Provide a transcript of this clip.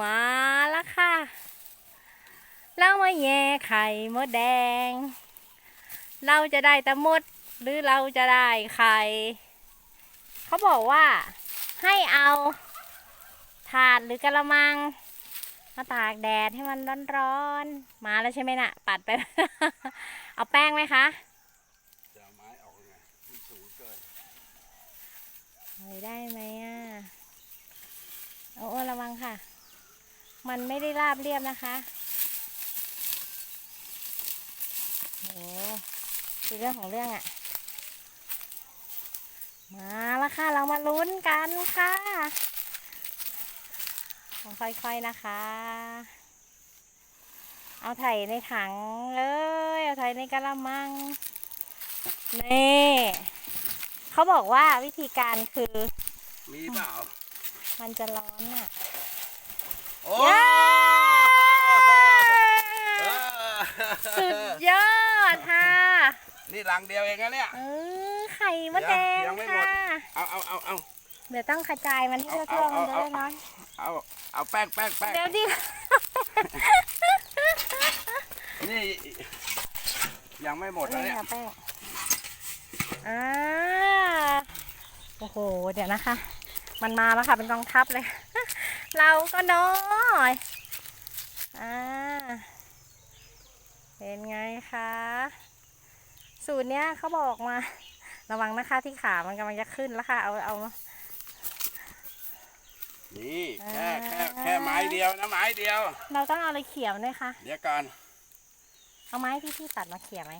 มาแล้วค่ะ เรามาแย่ไข่มดแดง เราจะได้ต่มด หรือเราจะได้ไข่ เขาบอกว่าให้เอาถาดหรือกระมัง มาตากแดดให้มันร้อนๆ มาแล้วใช่ไหมน่ะ ปัดไป เอาแป้งไหมคะเอาไม้ออกไงมันสูงเกิน เฮ้ยได้ไหมอะเอาอ้วนระวังค่ะ มันไม่ได้ราบเรียบนะคะโหคือเรื่องของเรื่องอะมาแล้วค่ะ เรามาลุ้นกันค่ะค่อยๆนะคะ เอาไถ่ในถังเลย เอาไถ่ในกระมัง นี่ เขาบอกว่าวิธีการคือ มีเปล่า มันจะร้อนอะโอ้เย้เออสุดยอดค่ะนี่รังเดียวเองนะเนี่ยเออไข่มดแดงยังไม่หมดค่ะเอาเอาเอาเอาเดี๋ยวต้องกระจายมันให้เอาทั่วๆมันจะเอาได้เอาร้อนเอาเอาแป้งแป้งแป้งเดี๋ยวดินี่ยังไม่หมดนะนี่เนี่ยค่ะแป้งอ่าโอ้โหเดี๋ยวนะคะ มันมาแล้วค่ะเป็นกองทัพเลย เราก็น้อยอ่าเป็นไงคะสูตรเนี้ยเขาบอกมา ระวังนะคะที่ขามันกำลังจะขึ้นแล้วค่ะ เอาเอานี่แค่อ่าแค่แค่ไม้เดียวนะไม้เดียว เราต้องเอาอะไรเขี่ยมันด้วยคะเดี๋ยวก่อนเอาไม้ที่พี่ตัดมาเขี่ยไหม